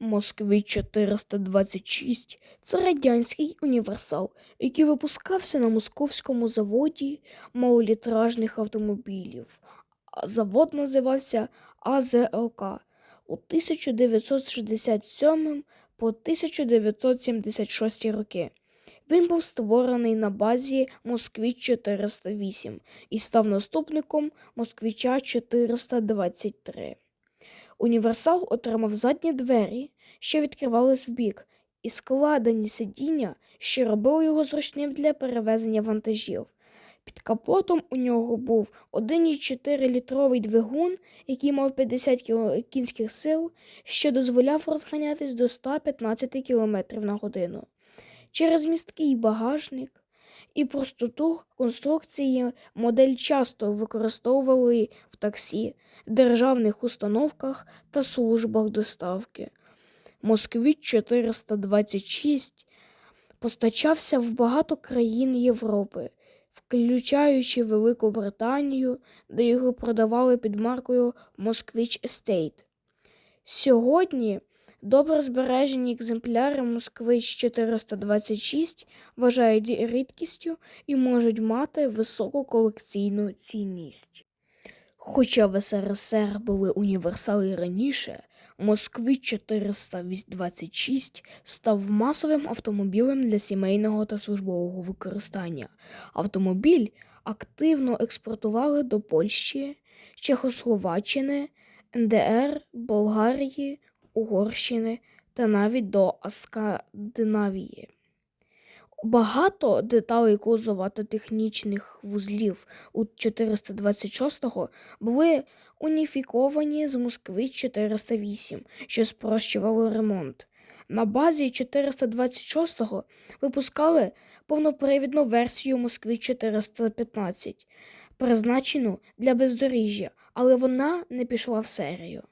Москвич 426 це радянський універсал, який випускався на московському заводі малолітражних автомобілів. Завод називався АЗЛК у 1967 по 1976 роки. Він був створений на базі Москвич 408 і став наступником Москвича 423. Універсал отримав задні двері, що відкривались вбік, і складені сидіння, що робили його зручним для перевезення вантажів. Під капотом у нього був 1,4-літровий двигун, який мав 50 кіл- кінських сил, що дозволяв розганятись до 115 км на годину. Через місткий багажник і простоту конструкції модель часто використовували в таксі, державних установках та службах доставки. Москвич 426 постачався в багато країн Європи, включаючи Велику Британію, де його продавали під маркою Москвич Estate. Сьогодні добре збережені екземпляри Москвич 426 вважають рідкістю і можуть мати високу колекційну цінність. Хоча в СРСР були універсали раніше, Москвич 426 став масовим автомобілем для сімейного та службового використання. Автомобіль активно експортували до Польщі, Чехословаччини, НДР, Болгарії, Угорщини та навіть до Скандинавії. Багато деталей кузова та технічних вузлів у 426-го були уніфіковані з Москвич 408, що спрощувало ремонт. На базі 426-го випускали повнопривідну версію Москвич 415, призначену для бездоріжжя, але вона не пішла в серію.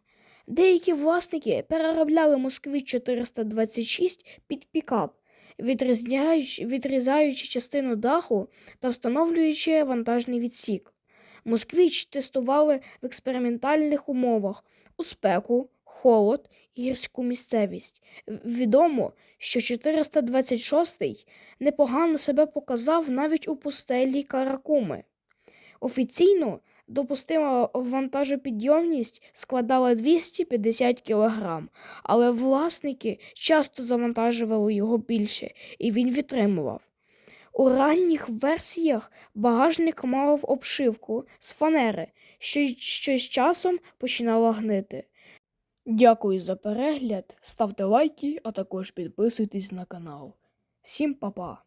Деякі власники переробляли Москвич 426 під пікап, відрізаючи частину даху та встановлюючи вантажний відсік. Москвич тестували в експериментальних умовах у спеку, холод і гірську місцевість. Відомо, що 426-й непогано себе показав навіть у пустелі Каракуми. Офіційно допустима вантажопідйомність складала 250 кг, але власники часто завантажували його більше, і він відтримував. У ранніх версіях багажник мав обшивку з фанери, що, що з часом починала гнити. Дякую за перегляд, ставте лайки, а також підписуйтесь на канал. Всім па-па!